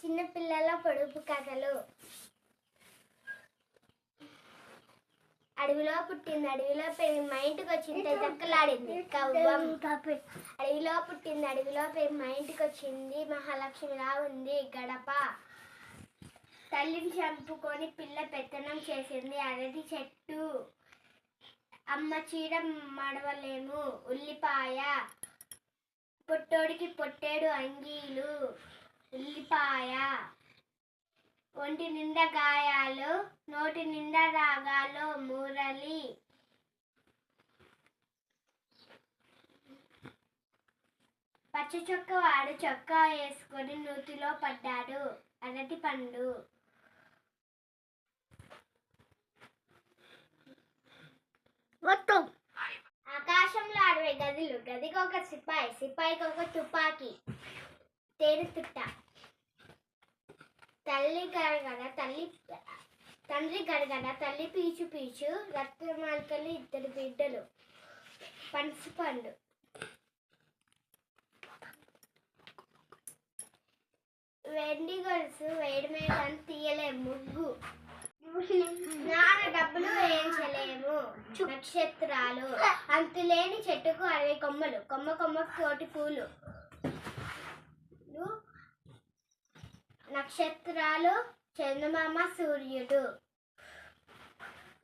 చిన్నపిల్లల పొడుపు కథలు. అడవిలో పుట్టింది అడవిలో పెరిగి మా ఇంటికి వచ్చింది దక్కలాడింది కవ్వం. అడవిలో పుట్టింది అడవిలో పెరిగి మా ఇంటికి వచ్చింది మహాలక్ష్మిలా ఉంది గడప. తల్లిని చంపుకొని పిల్ల పెత్తనం చేసింది అరటి చెట్టు. అమ్మ చీర మడవలేము ఉల్లిపాయ. పొట్టోడికి పొట్టేడు అంగీలు. ఉల్లిపాయ ఒంటి నిండా గాయాలు నోటి నిండా రాగాలు మూరలి. పచ్చ చొక్క వాడు చొక్కా వేసుకొని నూతిలో పడ్డాడు. అరటి పండు. మొత్తం. ఆకాశంలో అరవై గదులు. గదికి ఒక సిపాయి. సిపాయికి ఒక తుపాకీ. తేనె తుట్ట. తల్లి గడగడ తల్లి తండ్రి గడగడ తల్లి పీచు పీచు రత్నమాలికలు ఇద్దరు బిడ్డలు. పనసపండు వెండి గొలుసు వేడి మీద తీయలేము ముగ్గు. నాన్న డబ్బులు వేయించలేము. నక్షత్రాలు. అంతులేని చెట్టుకు అరవై కొమ్మలు. కొమ్మ కొమ్మకు కోటి పూలు. నక్షత్రాలు చందమామ సూర్యుడు.